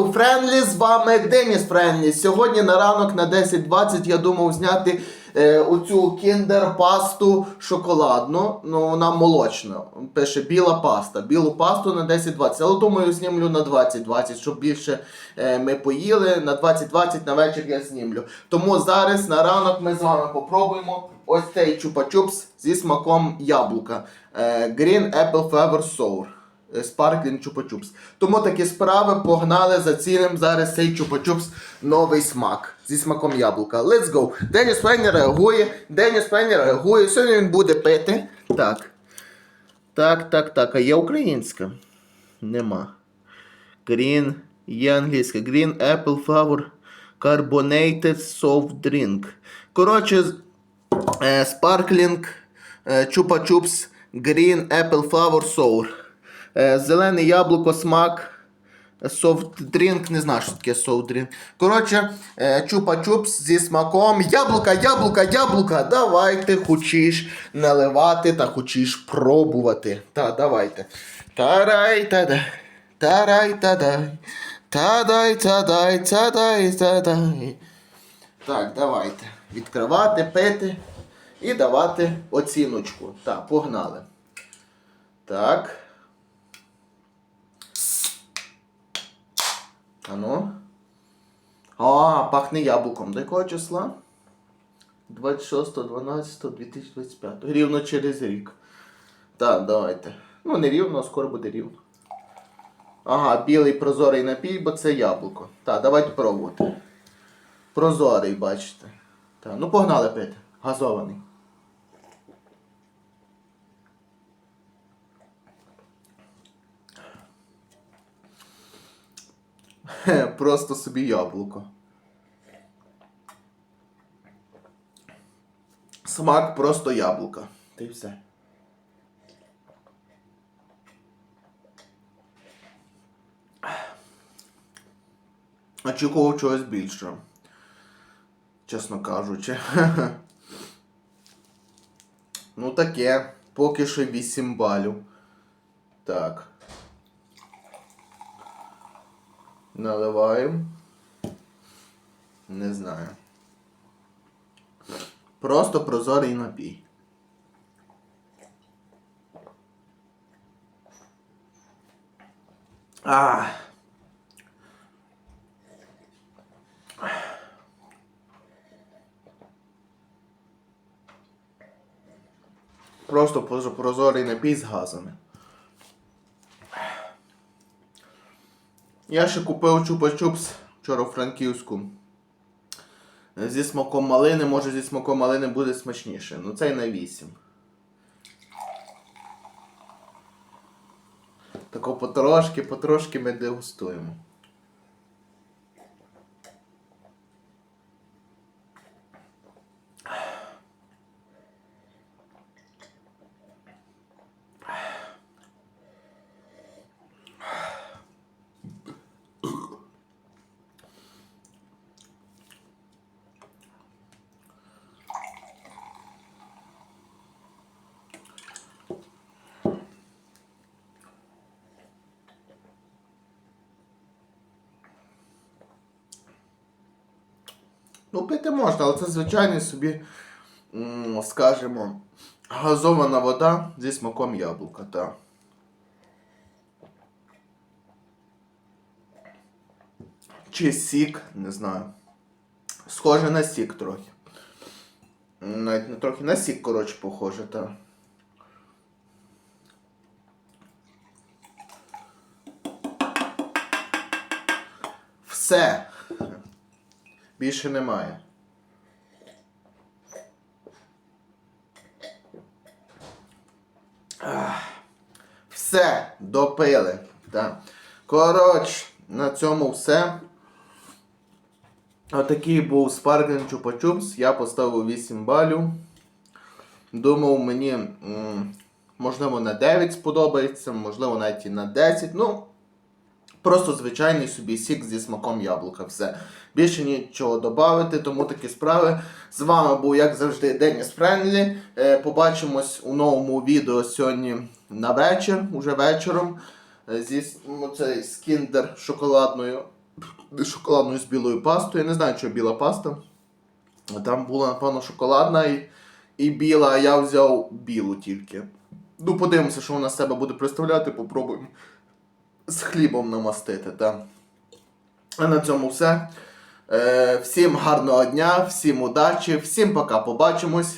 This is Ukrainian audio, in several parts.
каналу Френлі. З вами Деніс Френлі. Сьогодні на ранок на 10.20 я думав зняти е, оцю кіндер пасту шоколадну. Ну вона молочна. Пише біла паста. Білу пасту на 10.20. Але думаю, знімлю на 20.20, щоб більше е, ми поїли. На 20.20 на вечір я знімлю. Тому зараз на ранок ми з вами попробуємо ось цей чупа-чупс зі смаком яблука. Е, Green Apple Flavor Sour. Sparkling Чупа-Чупс. Тому такі справи погнали зацінимо зараз цей Чупа-Чупс новий смак зі смаком яблука. Let's go! Деніс Фенні реагує. Деніс Фенні реагує. Сьогодні він буде пити. Так. Так, так, так. А є українська? Нема. Green. Є англійська. Green Apple Flavor Carbonated Soft Drink. Коротше, е, Sparkling е, Чупа-Чупс Green Apple Flavor Sour. Е, Зелене яблуко, смак. Софт-дрінк, не знаю, що таке софт-дрінк. Коротше, е, чупа-чупс зі смаком. Яблука, яблука, яблука. Давайте хочеш наливати та хочеш пробувати. Та, давайте. Тарай тадай. Тарай тадай. Тадай, тадай, тадай, тадай. Так, давайте. Відкривати, пити і давати оціночку. Так, погнали. Так. Ану. А, пахне яблуком. До якого числа? 26.12.2025. Рівно через рік. Так, давайте. Ну, не рівно, а скоро буде рівно. Ага, білий прозорий напій, бо це яблуко. Так, давайте пробувати. Прозорий, бачите. Так, ну погнали пити. Газований. Просто собі яблуко. Смак просто яблука. Та й все. Очікував чогось більшого. Чесно кажучи. Ну таке. Поки що 8 балів. Так. Наливаємо. Не знаю. Просто прозорий напій. А. Просто прозорий напій з газами. Я ще купив чупа-чупс вчора в Франківську. Зі смаком малини, може зі смаком малини буде смачніше. Ну цей на 8. Тако потрошки, потрошки ми дегустуємо. Ну, пити можна, але це звичайний собі, скажімо, газована вода зі смаком яблука, так. Чи сік, не знаю. Схоже на сік трохи. Навіть не трохи на сік, коротше, похоже, так. Все. Більше немає. Все, допили. Так. Коротше, на цьому все. Отакий був Chupa Chups. Я поставив 8 балів. Думав, мені можливо на 9 сподобається, можливо навіть і на 10. Ну, Просто звичайний собі сік зі смаком яблука. Все. Більше нічого додати, тому такі справи. З вами був, як завжди, Деніс Френлі. Е, побачимось у новому відео сьогодні на вечір, уже вечором. Е, зі ну, це з шоколадною шоколадною з білою пастою. Я не знаю, що біла паста. Там була, напевно, шоколадна і, і біла, а я взяв білу тільки. Ну, подивимося, що вона з себе буде представляти, попробуємо з хлібом намастити. Да? А на цьому все. Е, всім гарного дня, всім удачі, всім пока. Побачимось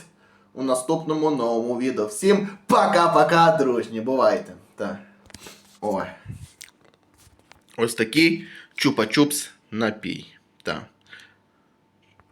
у наступному новому відео. Всім пока-пока, дружні. Бувайте. Так. Ой. Ось такий чупа-чупс напій. Так.